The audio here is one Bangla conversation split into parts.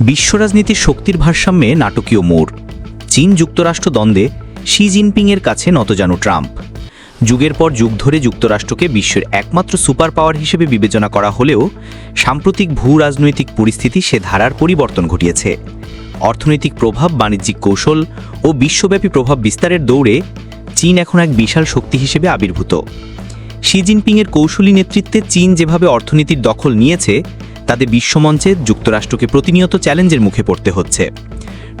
বিশ্ব রাজনীতির শক্তির ভারসাম্যে নাটকীয় মোড়। চীন যুক্তরাষ্ট্র দ্বন্দ্বে শি জিনপিংয়ের কাছে নতজানু ট্রাম্প। যুগের পর যুগ ধরে যুক্তরাষ্ট্রকে বিশ্বের একমাত্র সুপার পাওয়ার হিসেবে বিবেচনা করা হলেও সাম্প্রতিক ভূ রাজনৈতিক পরিস্থিতি সে ধারার পরিবর্তন ঘটিয়েছে। অর্থনৈতিক প্রভাব, বাণিজ্যিক কৌশল ও বিশ্বব্যাপী প্রভাব বিস্তারের দৌড়ে চীন এখন এক বিশাল শক্তি হিসেবে আবির্ভূত। শি জিনপিংয়ের কৌশলী নেতৃত্বে চীন যেভাবে অর্থনীতির দখল নিয়েছে তাতে বিশ্বমঞ্চে যুক্তরাষ্ট্রকে প্রতিনিয়ত চ্যালেঞ্জের মুখে পড়তে হচ্ছে।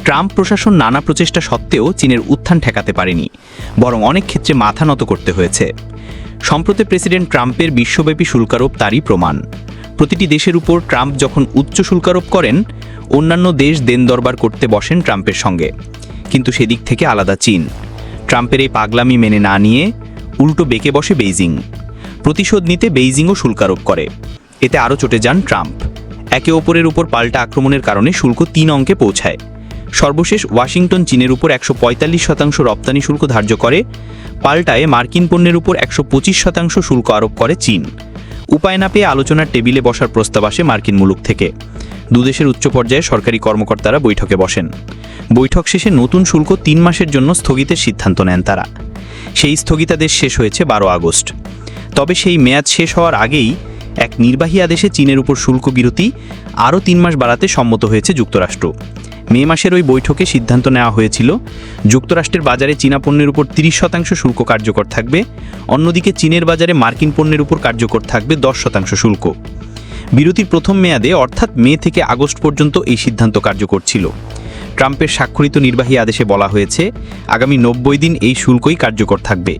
ট্রাম্প প্রশাসন নানা প্রচেষ্টা সত্ত্বেও চীনের উত্থান ঠেকাতে পারেনি, বরং অনেক ক্ষেত্রে মাথা নত করতে হয়েছে। সম্প্রতি প্রেসিডেন্ট ট্রাম্পের বিশ্বব্যাপী শুল্কারোপ তারই প্রমাণ। প্রতিটি দেশের উপর ট্রাম্প যখন উচ্চ শুল্কারোপ করেন, অন্যান্য দেশ দেন দরবার করতে বসেন ট্রাম্পের সঙ্গে। কিন্তু সেদিক থেকে আলাদা চীন। ট্রাম্পের এই পাগলামি মেনে না নিয়ে উল্টো বেঁকে বসে বেইজিং। প্রতিশোধ নিতে বেইজিংও শুল্কারোপ করে। এতে আরও চটে যান ট্রাম্প। একে অপরের উপর পাল্টা আক্রমণের কারণে শুল্ক তিন অঙ্কে পৌঁছায়। সর্বশেষ ওয়াশিংটন, চীনের উপর একশো পঁয়তাল্লিশ শতাংশ রপ্তানি শুল্ক ধার্য করে, পাল্টায় মার্কিন পণ্যের উপর একশো পঁচিশ শতাংশ শুল্ক আরোপ করে চীন। উপায় না পেয়ে আলোচনার টেবিলে বসার প্রস্তাব আসে মার্কিন মুলুক থেকে। দুদেশের উচ্চ পর্যায়ে সরকারি কর্মকর্তারা বৈঠকে বসেন। বৈঠক শেষে নতুন শুল্ক তিন মাসের জন্য স্থগিতের সিদ্ধান্ত নেন তারা। সেই স্থগিতাদেশ শেষ হয়েছে বারো আগস্ট। তবে সেই মেয়াদ শেষ হওয়ার আগেই এক নির্বাহী আদেশে চীনের উপর শুল্ক বিরতি আরও তিন মাস বাড়াতে সম্মত হয়েছে যুক্তরাষ্ট্র। মে মাসের ওই বৈঠকে সিদ্ধান্ত নেওয়া হয়েছিল, যুক্তরাষ্ট্রের বাজারে চীনা পণ্যের উপর তিরিশ শতাংশ শুল্ক কার্যকর থাকবে, অন্যদিকে চীনের বাজারে মার্কিন পণ্যের উপর কার্যকর থাকবে দশ শতাংশ শুল্ক। বিরতির প্রথম মেয়াদে, অর্থাৎ মে থেকে আগস্ট পর্যন্ত এই সিদ্ধান্ত কার্যকর ছিল। ট্রাম্পের স্বাক্ষরিত নির্বাহী আদেশে বলা হয়েছে, আগামী নব্বই দিন এই শুল্কই কার্যকর থাকবে।